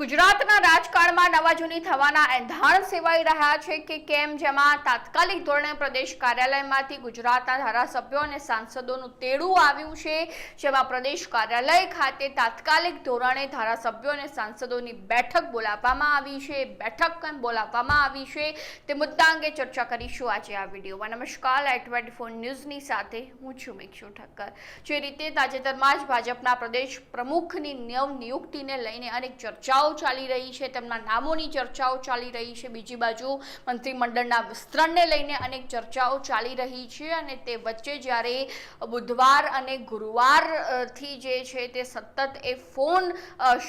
ગુજરાતના રાજકારણમાં નવાજૂની થવાના એંધાણ સેવાઈ રહ્યા છે કે કેમ? જેમાં તાત્કાલિક ધોરણે પ્રદેશ કાર્યાલયમાંથી ગુજરાતના ધારાસભ્યો અને સાંસદોનું તેડું આવ્યું છે, જેમાં પ્રદેશ કાર્યાલય ખાતે તાત્કાલિક ધોરણે ધારાસભ્યો અને સાંસદોની બેઠક બોલાવવામાં આવી છે. બેઠક કેમ બોલાવવામાં આવી છે તે મુદ્દા અંગે ચર્ચા કરીશું આજે આ વિડીયોમાં. નમસ્કાર લાઈટ ટ્વેન્ટી ફોર ન્યૂઝની સાથે હું છું મિક્ષુ ઠક્કર. જે રીતે તાજેતરમાં જ ભાજપના પ્રદેશ પ્રમુખની નવ નિયુક્તિને લઈને અનેક ચર્ચાઓ ચાલી રહી છે. તેમના નામોની ચર્ચાઓ ચાલી રહી છે. બીજી બાજુ મંત્રીમંડળના વિસ્તરણને લઈને અનેક ચર્ચાઓ ચાલી રહી છે અને તે વચ્ચે જ્યારે બુધવાર અને ગુરુવારથી જે છે તે સતત એ ફોન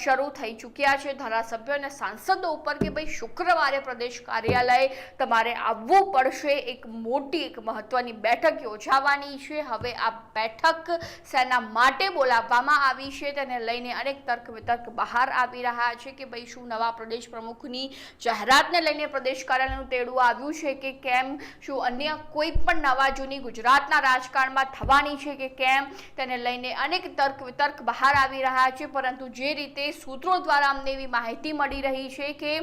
શરૂ થઈ ચૂક્યા છે. ધારાસભ્યો અને સાંસદો ઉપર કે ભાઈ શુક્રવારે પ્રદેશ કાર્યાલય તમારે આવવું પડશે. એક મોટી, એક મહત્વની બેઠક યોજાવાની છે. હવે આ બેઠક સેના માટે બોલાવવામાં આવી છે. તેને લઈને અનેક તર્ક વિતર્ક બહાર આવી રહ્યા છે કે ભાઈ શું નવા પ્રદેશ પ્રમુખની જાહેરાતને લઈને પ્રદેશ કાર્યાલયનું તેડું આવ્યું છે કે કેમ શું અન્ય કોઈ પણ નવા જૂની ગુજરાતના રાજકારણમાં થવાની છે કે કેમ તેને લઈને અનેક તર્ક વિતર્ક બહાર આવી રહ્યા છે, પરંતુ જે રીતે સૂત્રો દ્વારા અમને એવી માહિતી મળી રહી છે કે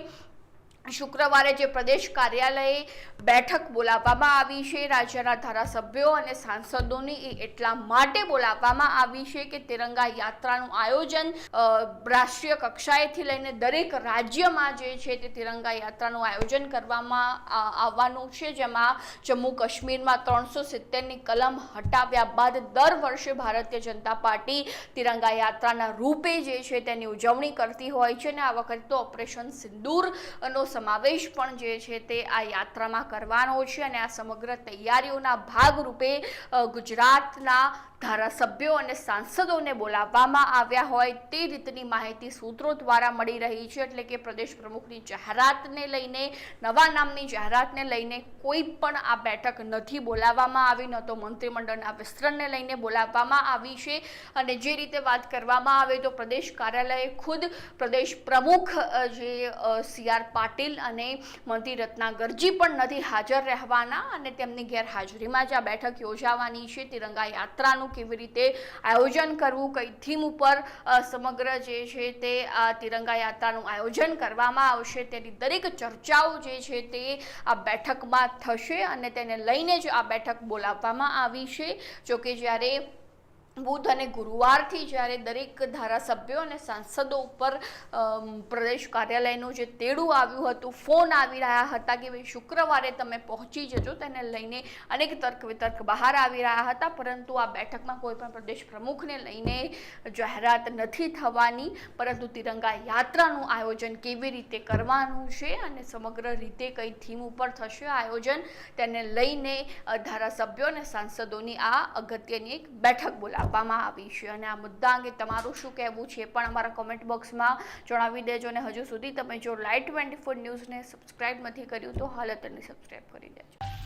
શુક્રવારે જે પ્રદેશ કાર્યાલયે બેઠક બોલાવવામાં આવી છે, રાજ્યના ધારાસભ્યો અને સાંસદોની એ એટલા માટે બોલાવવામાં આવી છે કે તિરંગા યાત્રાનું આયોજન રાષ્ટ્રીય કક્ષાએથી લઈને દરેક રાજ્યમાં જે છે તે તિરંગા યાત્રાનું આયોજન કરવામાં આવવાનું છે. જેમાં જમ્મુ કાશ્મીરમાં ત્રણસો સિત્તેરની કલમ હટાવ્યા બાદ દર વર્ષે ભારતીય જનતા પાર્ટી તિરંગા યાત્રાના રૂપે જે છે તેની ઉજવણી કરતી હોય છે અને આ વખતે તો ઓપરેશન સિંદૂર નો સમાવેશ પણ જે છે તે આ યાત્રામાં કરવાનો છે અને આ સમગ્ર તૈયારીઓના ભાગરૂપે ગુજરાતના ધારાસભ્યો અને સાંસદોને બોલાવવામાં આવ્યા હોય તે રીતની માહિતી સૂત્રો દ્વારા મળી રહી છે. એટલે કે પ્રદેશ પ્રમુખની જાહેરાતને લઈને, નવા નામની જાહેરાતને લઈને કોઈ પણ આ બેઠક નથી બોલાવવામાં આવી, ન તો મંત્રીમંડળના વિસ્તરણને લઈને બોલાવવામાં આવી છે. અને જે રીતે વાત કરવામાં આવે તો પ્રદેશ કાર્યાલયે ખુદ પ્રદેશ પ્રમુખ જે સી આર પાટીલ અને મંત્રી રત્નાગરજી પણ નથી હાજર રહેવાના અને તેમની ગેરહાજરીમાં જ આ બેઠક યોજાવાની છે. તિરંગા યાત્રાનું કેવી રીતે આયોજન કરવું, કઈ થીમ ઉપર સમગ્ર જે છે તે આ તિરંગા યાત્રાનું આયોજન કરવામાં આવશે તેની દરેક ચર્ચાઓ જે છે તે આ બેઠકમાં થશે અને તેને લઈને જ આ બેઠક બોલાવવામાં આવી છે. જોકે જ્યારે બુધ અને ગુરુવારથી જ્યારે દરેક ધારાસભ્યો અને સાંસદો ઉપર પ્રદેશ કાર્યાલયનું જે તેડું આવ્યું હતું, ફોન આવી રહ્યા હતા કે ભાઈ શુક્રવારે તમે પહોંચી જજો, તેને લઈને અનેક તર્ક વિતર્ક બહાર આવી રહ્યા હતા, પરંતુ આ બેઠકમાં કોઈ પણ પ્રદેશ પ્રમુખને લઈને જાહેરાત નથી થવાની, પરંતુ તિરંગા યાત્રાનું આયોજન કેવી રીતે કરવાનું છે અને સમગ્ર રીતે કઈ થીમ ઉપર થશે આયોજન, તેને લઈને ધારાસભ્યો અને સાંસદોની આ અગત્યની એક બેઠક બોલાવવામાં આવી છે અને આ મુદ્દા અંગે તમારું શું કહેવું છે પણ અમારા કોમેન્ટ બોક્સમાં જણાવી દેજો અને હજુ સુધી તમે જો લાઈટ ટ્વેન્ટી ફોર ન્યૂઝને સબસ્ક્રાઇબ નથી કર્યું તો હાલ તેને સબસ્ક્રાઈબ કરી દેજો.